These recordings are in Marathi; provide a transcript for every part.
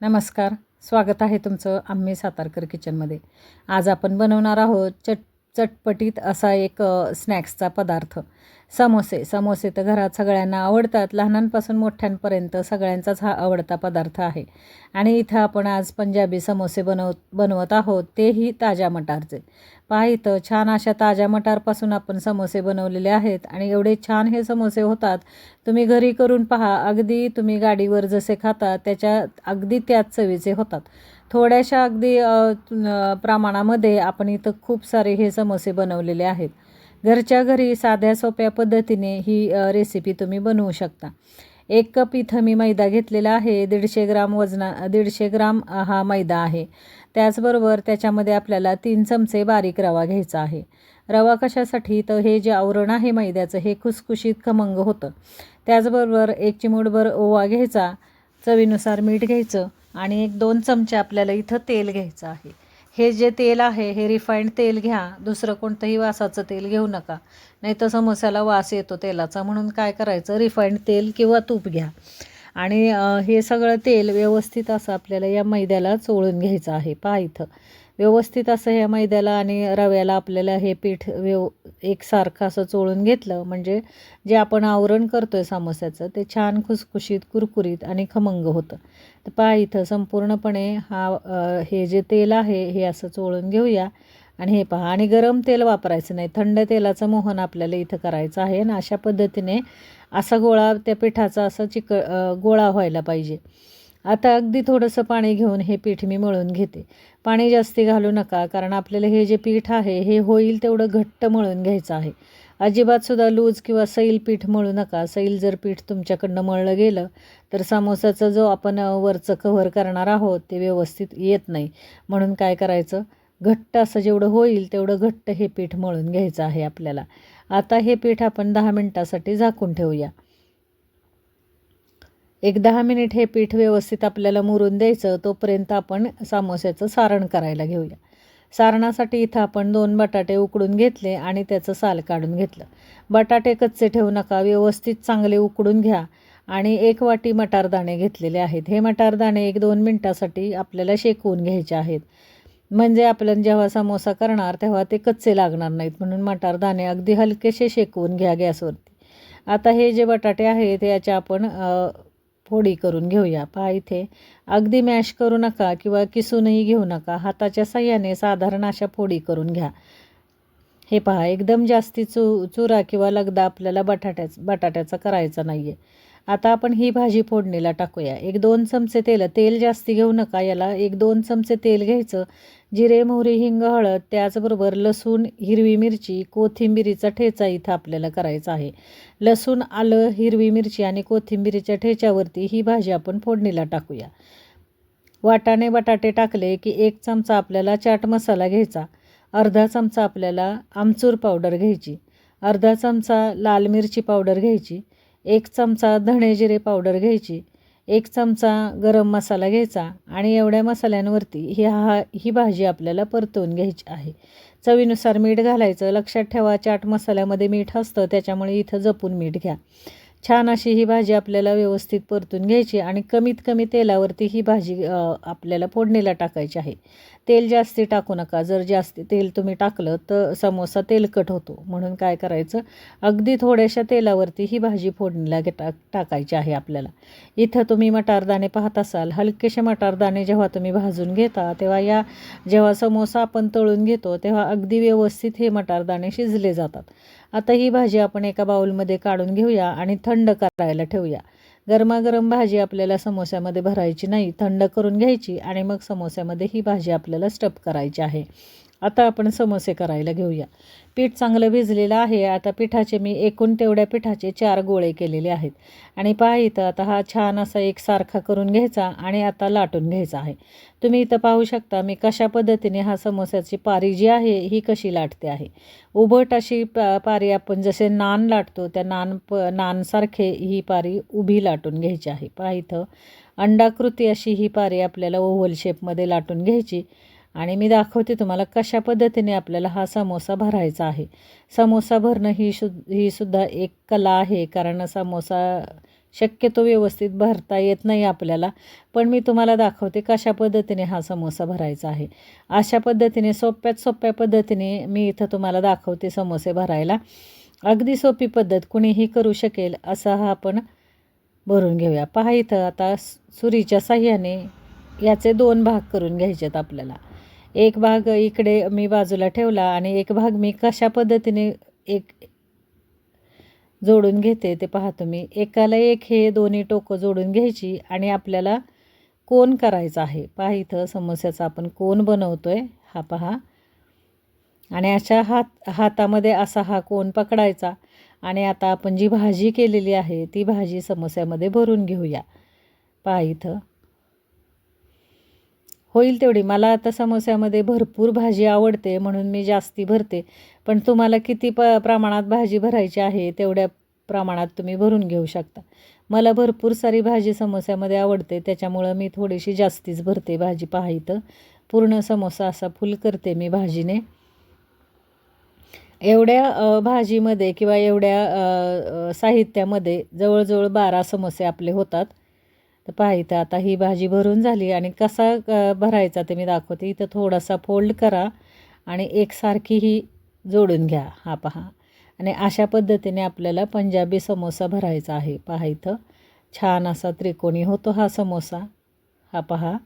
नमस्कार स्वागत आहे तुमचं आम्ही सातारकर किचनमध्ये. आज आपण बनवणार आहोत चट चटपटीत असा एक स्नॅक्सचा पदार्थ. समोसे. समोसे तर घरात सगळ्यांना आवडतात. लहानांपासून मोठ्यांपर्यंत सगळ्यांचाच हा आवडता पदार्थ आहे. आणि इथं आपण आज पंजाबी समोसे बनव बनवत आहोत. तेही ताज्या मटारचे. पहा इथं छान अशा ताज्या मटारपासून आपण समोसे बनवलेले आहेत. आणि एवढे छान हे समोसे होतात तुम्ही घरी करून पहा अगदी तुम्ही गाडीवर जसे खाता त्याच्या अगदी त्याच चवीचे होतात. थोड्याशा अगदी प्रमाणामध्ये आपण इथं खूप सारे हे समोसे बनवलेले आहेत. घरच्या घरी साध्या सोप्या पद्धतीने ही रेसिपी तुम्ही बनवू शकता. एक कप इथं मी मैदा घेतलेला आहे दीडशे ग्राम वजना दीडशे ग्राम हा मैदा आहे. त्याचबरोबर त्याच्यामध्ये आपल्याला तीन चमचे बारीक रवा घ्यायचा आहे. रवा कशासाठी? तर हे जे आवरण आहे मैद्याचं हे खुसखुशीत खमंग होतं. त्याचबरोबर एक चिमूटभर ओवा घ्यायचा चवीनुसार मीठ घ्यायचं आणि एक दोन चमचे आपल्याला इथं तेल घ्यायचं आहे. हे जे तेल आहे हे रिफाईंड तेल घ्या दुसरं कोणतंही वासाचं तेल घेऊ नका. नाही तर समोस्याला वास येतो तेलाचा म्हणून काय करायचं? रिफाईंड तेल किंवा तूप घ्या. आणि हे सगळं तेल व्यवस्थित असं आपल्याला या मैद्याला चोळून घ्यायचं आहे. पहा इथं. व्यवस्थित असं ह्या मैद्याला आणि रव्याला आपल्याला हे पीठ व्यव एकसारखं असं चोळून घेतलं म्हणजे जे आपण आवरण करतो आहे समोस्याचं ते छान खुसखुशीत कुरकुरीत आणि खमंग होतं. तर पहा इथं संपूर्णपणे हा हे जे तेल आहे हे असं चोळून घेऊया. आणि हे पहा आणि गरम तेल वापरायचं नाही. थंड तेलाचं मोहन आपल्याला इथं करायचं आहे आणि अशा पद्धतीने असा गोळा त्या पिठाचा असा चिक गोळा व्हायला पाहिजे. आता अगदी थोडंसं पाणी घेऊन हे पीठ मी मळून घेते. पाणी जास्ती घालू नका कारण आपल्याला हे जे पीठ आहे हे होईल तेवढं घट्ट मळून घ्यायचं आहे. अजिबातसुद्धा लूज किंवा सैल पीठ मळू नका. सैल जर पीठ तुमच्याकडनं मळलं गेलं तर समोसाचा जो आपण वरचं कव्हर करणार आहोत ते व्यवस्थित येत नाही. म्हणून काय करायचं? घट्ट असं जेवढं होईल तेवढं घट्ट हे पीठ मळून घ्यायचं आहे आपल्याला. आता हे पीठ आपण दहा मिनटासाठी झाकून ठेवूया. एक दहा मिनिट हे पीठ व्यवस्थित आपल्याला मुरून द्यायचं तोपर्यंत आपण सामोस्याचं सारण करायला घेऊया. सारणासाठी इथं आपण दोन बटाटे उकडून घेतले आणि त्याचं साल काढून घेतलं. बटाटे कच्चे ठेवू नका व्यवस्थित चांगले उकडून घ्या. आणि एक वाटी मटारदाणे घेतलेले आहेत. हे मटारदाणे एक दोन मिनटासाठी आपल्याला शेकवून घ्यायचे आहेत. म्हणजे आपण जेव्हा समोसा करणार तेव्हा ते कच्चे लागणार नाहीत. म्हणून मटार दाणे अगदी हलकेसे शेकवून घ्या गॅसवरती. आता हे जे बटाटे आहेत याच्या आपण फोडी करून घेऊया. पहा इथे. अगदी मॅश करू नका किंवा किसूनही घेऊ नका. हाताच्या साह्याने साधारण अशा फोडी करून घ्या. हे पहा एकदम जास्ती चु चुरा किंवा लगदा आपल्याला बटाट्याच बटाट्याचा करायचा नाही आहे आता आपण ही भाजी फोडणीला टाकूया. एक दोन चमचे तेल तेल जास्ती घेऊ नका. याला एक दोन चमचे तेल घ्यायचं. जिरे मोहरी हिंग हळद त्याचबरोबर लसूण हिरवी मिरची कोथिंबिरीचा ठेचा इथं आपल्याला करायचा आहे. लसूण आलं हिरवी मिरची आणि कोथिंबिरीच्या ठेच्यावरती ही भाजी आपण फोडणीला टाकूया. वाटाणे बटाटे टाकले की एक चमचा आपल्याला चाट मसाला घ्यायचा. अर्धा चमचा आपल्याला आमचूर पावडर घ्यायची. अर्धा चमचा लाल मिरची पावडर घ्यायची. एक चमचा धणे जिरे पावडर घ्यायची एक चमचा गरम मसाला घ्यायचा आणि एवढ्या मसाल्यांवरती ही हा ही भाजी आपल्याला परतवून घ्यायची आहे. चवीनुसार मीठ घालायचं लक्षात ठेवा चाट मसाल्यामध्ये मीठ असतं त्याच्यामुळे इथं जपून मीठ घ्या. छान अशी ही भाजी आपल्याला व्यवस्थित परतून घ्यायची आणि कमीत कमी तेलावरती ही भाजी आपल्याला फोडणीला टाकायची आहे. तेल जास्ती टाकू नका. जर जास्ती तेल तुम्ही टाकलं तर समोसा तेलकट होतो. म्हणून काय करायचं? अगदी थोड्याशा तेलावरती ही भाजी फोडणीला घे- टाक टाकायची आहे आपल्याला. इथं तुम्ही मटारदाणे पाहत असाल. हलकेसे मटारदाणे जेव्हा तुम्ही भाजून घेता तेव्हा या जेव्हा समोसा आपण तळून घेतो तेव्हा अगदी व्यवस्थित हे मटारदाणे शिजले जातात. आता ही भाजी आपण एका बाउलमध्ये काढून घेऊया आणि थंड करायला ठेवूया. गरमागरम भाजी आपल्याला समोस्यामध्ये भरायची नाही थंड करून घ्यायची आणि मग समोस्यामध्ये ही भाजी आपल्याला स्टप करायची आहे. आता आपण समोसे करायला घेऊया. पीठ चांगलं भिजलेलं आहे. आता पिठाचे मी एकूण तेवढ्या पिठाचे चार गोळे केलेले आहेत. आणि पहा इथं आता हा छान असा एकसारखा करून घ्यायचा आणि आता लाटून घ्यायचा आहे. तुम्ही इथं पाहू शकता मी कशा पद्धतीने हा समोस्याची पारी जी आहे ही कशी लाटते आहे. उभट अशी पा पारी आपण जसे नान लाटतो त्या नान प नानसारखे ही पारी उभी लाटून घ्यायची आहे. पहा इथं अंडाकृती अशी ही पारी आपल्याला ओव्हल शेपमध्ये लाटून घ्यायची. आणि मी दाखवते तुम्हाला कशा पद्धतीने आपल्याला हा समोसा भरायचा आहे. समोसा भरणं ही शु ही सुद्धा एक कला आहे कारण समोसा शक्यतो व्यवस्थित भरता येत नाही आपल्याला. पण मी तुम्हाला दाखवते कशा पद्धतीने हा समोसा भरायचा आहे. अशा पद्धतीने सोप्यात सोप्या पद्धतीने मी इथं तुम्हाला दाखवते समोसे भरायला. अगदी सोपी पद्धत कुणीही करू शकेल असा हा आपण भरून घेऊया. पहा इथं आता सुरीच्या साह्याने याचे दोन भाग करून घ्यायचेत आपल्याला. एक भाग इकडे मी बाजूला ठेवला आणि एक भाग मी कशा पद्धतीने एक जोडून घेते ते पहा तुम्ही. एकाला एक हे दोन्ही टोकं जोडून घ्यायची आणि आपल्याला कोण करायचा आहे? पहा इथं समोस्याचा आपण कोण बनवतो आहे हा पहा. आणि अशा हात हातामध्ये असा हा कोण पकडायचा? आणि आता आपण जी भाजी केलेली आहे ती भाजी समोस्यामध्ये भरून घेऊया. पहा इथं. होईल तेवढी. मला आता समोस्यामध्ये भरपूर भाजी आवडते म्हणून मी जास्ती भरते. पण तुम्हाला किती प प्रमाणात भाजी भरायची आहे तेवढ्या प्रमाणात तुम्ही भरून घेऊ शकता. मला भरपूर सारी भाजी समोस्यामध्ये आवडते त्याच्यामुळं मी थोडीशी जास्तीच भरते भाजी पाहायचं इथं पूर्ण समोसा असा फुल करते मी भाजीने. एवढ्या भाजीमध्ये किंवा एवढ्या साहित्यामध्ये जवळजवळ बारा समोसे आपले होतात. तर पहा इथं आता ही भाजी भरून झाली आणि कसा भरायचा ते मी दाखवते. इथं थोडासा फोल्ड करा आणि एकसारखी ही जोडून घ्या. हा पहा. आणि अशा पद्धतीने आपल्याला पंजाबी समोसा भरायचा आहे. पहा इथं. छान असा त्रिकोणी होतो हा समोसा. हा पहा.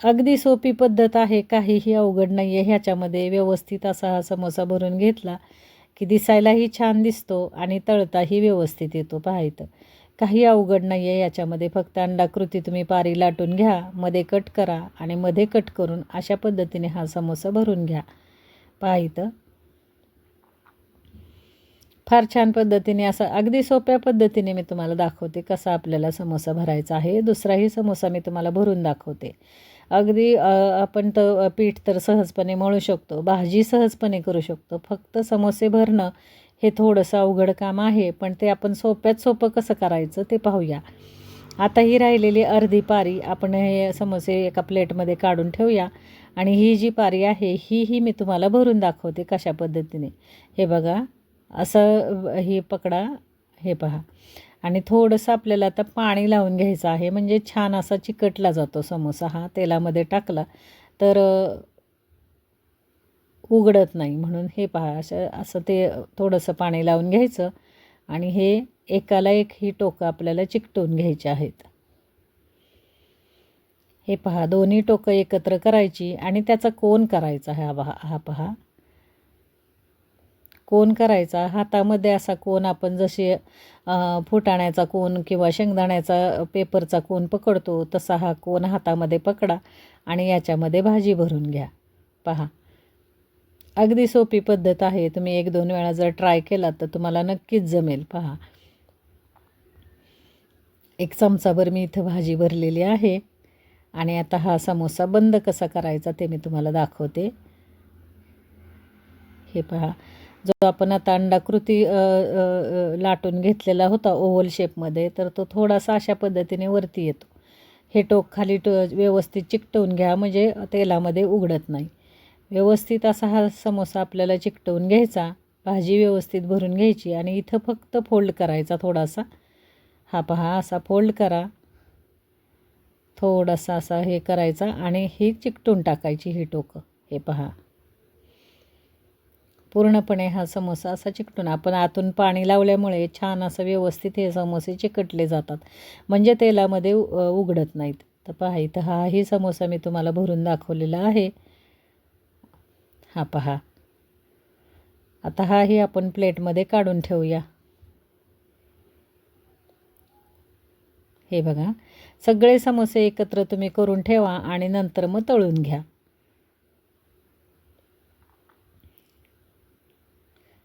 अगदी सोपी पद्धत आहे. काहीही अवघड नाही आहे ह्याच्यामध्ये व्यवस्थित असा हा समोसा भरून घेतला की दिसायलाही छान दिसतो आणि तळताही व्यवस्थित येतो. पहा इथं. काही अवघड नाही आहे याच्यामध्ये. फक्त अंडाकृती तुम्ही पारी लाटून घ्या मध्ये कट करा आणि मध्ये कट करून अशा पद्धतीने हा समोसा भरून घ्या. पहा इथं. फार छान पद्धतीने असं अगदी सोप्या पद्धतीने मी तुम्हाला दाखवते कसा आपल्याला समोसा भरायचा आहे. दुसराही समोसा मी तुम्हाला भरून दाखवते. अगदी आपण तर पीठ तर सहजपणे मळू शकतो भाजी सहजपणे करू शकतो. फक्त समोसे भरणं हे थोडंसं अवघड काम आहे पण ते आपण सोप्यात सोपं कसं करायचं ते पाहूया. आता ही राहिलेली अर्धी पारी आपण हे समोसे एका प्लेटमध्ये काढून ठेवूया. आणि ही जी पारी आहे ही ही मी तुम्हाला भरून दाखवते कशा पद्धतीने. हे बघा असं ही पकडा हे पहा. आणि थोडंसं आपल्याला आता पाणी लावून घ्यायचं आहे म्हणजे छान असा चिकटला जातो समोसा हा तेलामध्ये टाकला. तर उघडत नाही म्हणून हे पहा असं असं ते थोडंसं पाणी लावून घ्यायचं आणि हे एकाला एक ही टोकं आपल्याला चिकटून घ्यायची आहेत. हे पहा दोन्ही टोकं एकत्र करायची आणि त्याचा कोण करायचा हा पहा हा पहा. कोण करायचा हातामध्ये असा कोण आपण जसे फुटाण्याचा कोण किंवा शेंगदाण्याचा पेपरचा कोण पकडतो तसा हा कोण हातामध्ये पकडा आणि याच्यामध्ये भाजी भरून घ्या. पहा. अगदी सोपी पद्धत आहे. तुम्ही एक दोन वेळा जर ट्राय केलात तर तुम्हाला नक्कीच जमेल. पहा. एक चमचाभर मी इथं भाजी भरलेली आहे. आणि आता हा समोसा बंद कसा करायचा ते मी तुम्हाला दाखवते. हे पहा. जो आपण आता अंडाकृती लाटून घेतलेला होता ओव्हल शेपमध्ये तर तो थोडासा अशा पद्धतीने वरती येतो. हे टोक खाली टो व्यवस्थित चिकटवून घ्या. म्हणजे तेलामध्ये उघडत नाही. व्यवस्थित असा हा समोसा आपल्याला चिकटवून घ्यायचा भाजी व्यवस्थित भरून घ्यायची आणि इथं फक्त फोल्ड करायचा थोडासा. हा पहा असा फोल्ड करा. थोडासा असा हे करायचा आणि ही चिकटून टाकायची ही टोकं. हे पहा. पूर्णपणे हा समोसा असा चिकटून आपण आतून पाणी लावल्यामुळे छान असं व्यवस्थित हे समोसे चिकटले जातात. म्हणजे तेलामध्ये उघडत नाहीत. तर पहा इथं हाही समोसा मी तुम्हाला भरून दाखवलेला आहे. हा पहा. आता हाही आपण प्लेटमध्ये काढून ठेवूया. हे बघा. सगळे समोसे एकत्र तुम्ही करून ठेवा आणि नंतर मग तळून घ्या.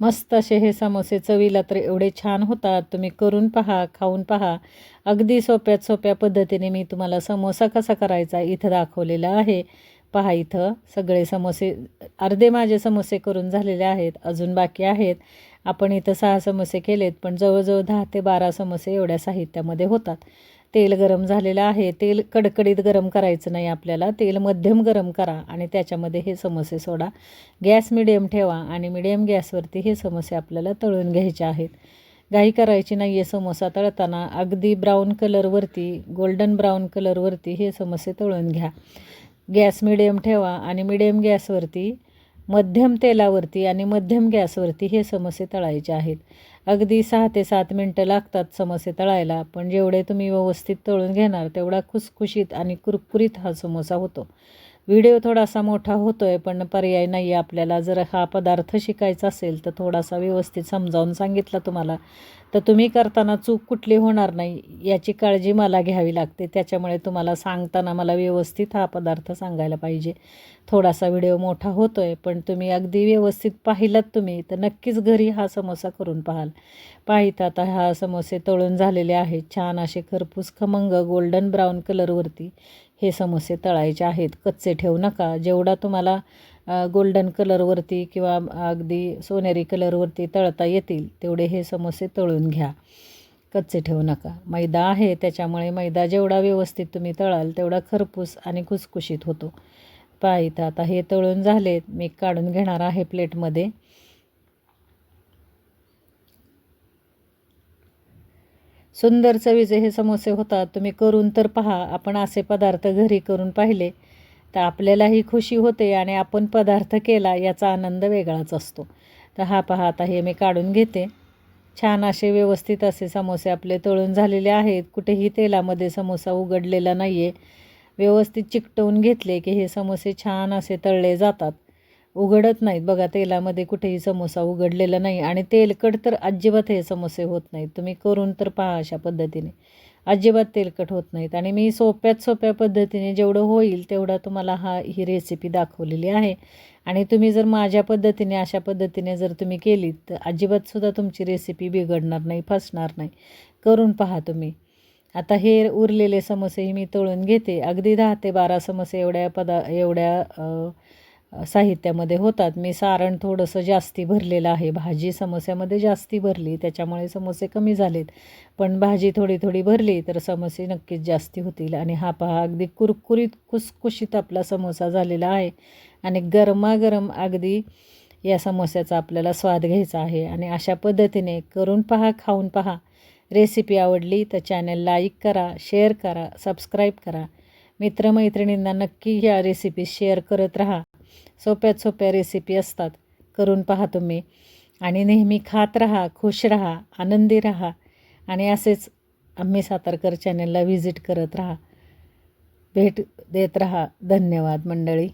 मस्त असे हे समोसे चवीला तर एवढे छान होतात. तुम्ही करून पहा खाऊन पहा. अगदी सोप्यात सोप्या पद्धतीने मी तुम्हाला समोसा कसा करायचा इथं दाखवलेला आहे. पहा इथं सगळे समोसे अर्धे माझे समोसे करून झालेले आहेत अजून बाकी आहेत. आपण इथं सहा समोसे केलेत पण जवळजवळ दहा ते बारा समोसे एवढ्या साहित्यामध्ये होतात. तेल गरम झालेलं आहे तेल कडकडीत गरम करायचं नाही आपल्याला तेल मध्यम गरम करा आणि त्याच्यामध्ये हे समोसे सोडा. गॅस मिडियम ठेवा आणि मिडियम गॅसवरती हे समोसे आपल्याला तळून घ्यायचे आहेत. घाई करायची नाही आहे समोसा तळताना अगदी ब्राऊन कलरवरती गोल्डन ब्राऊन कलरवरती हे समोसे तळून घ्या. गॅस मिडियम ठेवा आणि मिडियम गॅसवरती मध्यम तेलावरती आणि मध्यम गॅसवरती हे समोसे तळायचे आहेत. अगदी सहा ते सात मिनटं लागतात समोसे तळायला पण जेवढे तुम्ही व्यवस्थित तळून घेणार तेवढा खुसखुशीत आणि कुरकुरीत हा समोसा होतो. व्हिडिओ थोडासा मोठा होतो आहे पण पर्याय नाही आहे आपल्याला. जर हा पदार्थ शिकायचा असेल तर थोडासा व्यवस्थित समजावून सांगितला तुम्हाला. तर तुम्ही करताना चूक कुठली होणार नाही याची काळजी मला घ्यावी लागते. त्याच्यामुळे तुम्हाला सांगताना मला व्यवस्थित हा पदार्थ सांगायला पाहिजे. थोडासा व्हिडिओ मोठा होतो आहे पण तुम्ही अगदी व्यवस्थित पाहिलात तुम्ही तर नक्कीच घरी हा समोसा करून पाहाल. पाहित आता हा समोसे तळून झालेले आहेत. छान असे खरपूस खमंग गोल्डन ब्राऊन कलरवरती. हे समोसे तळायचे आहेत. कच्चे ठेवू नका. जेवढा तुम्हाला गोल्डन कलरवरती किंवा अगदी सोनेरी कलरवरती तळता येतील तेवढे हे समोसे तळून घ्या. कच्चे ठेवू नका. मैदा आहे त्याच्यामुळे मैदा जेवढा व्यवस्थित तुम्ही तळाल तेवढा खरपूस आणि खुसखुशीत होतो. पाहित आता हे तळून झालेत. मी काढून घेणार आहे प्लेटमध्ये सुंदर चवीचे हे समोसे होतात तुम्ही करून तर पहा. आपण असे पदार्थ घरी करून पाहिले तर आपल्यालाही खुशी होते आणि आपण पदार्थ केला याचा आनंद वेगळाच असतो. तर हा पहा आता हे मी काढून घेते. छान असे व्यवस्थित असे समोसे आपले तळून झालेले आहेत. कुठेही तेलामध्ये समोसा उघडलेला नाही आहे व्यवस्थित चिकटवून घेतले की हे समोसे छान असे तळले जातात. उघडत नाहीत. बघा तेलामध्ये कुठेही समोसा उघडलेला नाही आणि तेलकट तर अजिबात हे समोसे होत नाहीत. तुम्ही करून तर पहा अशा पद्धतीने. अजिबात तेलकट होत नाहीत. आणि मी सोप्यात सोप्या पद्धतीने जेवढं होईल तेवढा तुम्हाला हा ही रेसिपी दाखवलेली आहे. आणि तुम्ही जर माझ्या पद्धतीने अशा पद्धतीने जर तुम्ही केलीत तर अजिबातसुद्धा तुमची रेसिपी बिघडणार नाही फसणार नाही. करून पहा तुम्ही. आता हे उरलेले समोसेही मी तळून घेते. अगदी दहा ते बारा समोसे एवढ्या पदा एवढ्या साहित्यामध्ये होतात. मी सारण थोडंसं जास्ती भरलेलं आहे. भाजी समोस्यामध्ये जास्ती भरली त्याच्यामुळे समोसे कमी झालेत. पण भाजी थोडी थोडी भरली तर समोसे नक्कीच जास्ती होतील. आणि हा पहा अगदी कुरकुरीत कुसकुशीत आपला समोसा झालेला आहे. आणि गरमागरम अगदी या समोस्याचा आपल्याला स्वाद घ्यायचा आहे. आणि अशा पद्धतीने करून पहा खाऊन पहा. रेसिपी आवडली तर चॅनल लाईक करा शेअर करा सबस्क्राईब करा. मित्रमैत्रिणींना नक्की या रेसिपी शेअर करत राहा. सोप्यात सोप्या रेसिपी असतात. करून पहा तुम्ही. आणि नेहमी खात राहा खुश राहा आनंदी राहा. आणि असेच आम्ही सातारकर चॅनलला व्हिजिट करत राहा. भेट देत राहा. धन्यवाद मंडळी.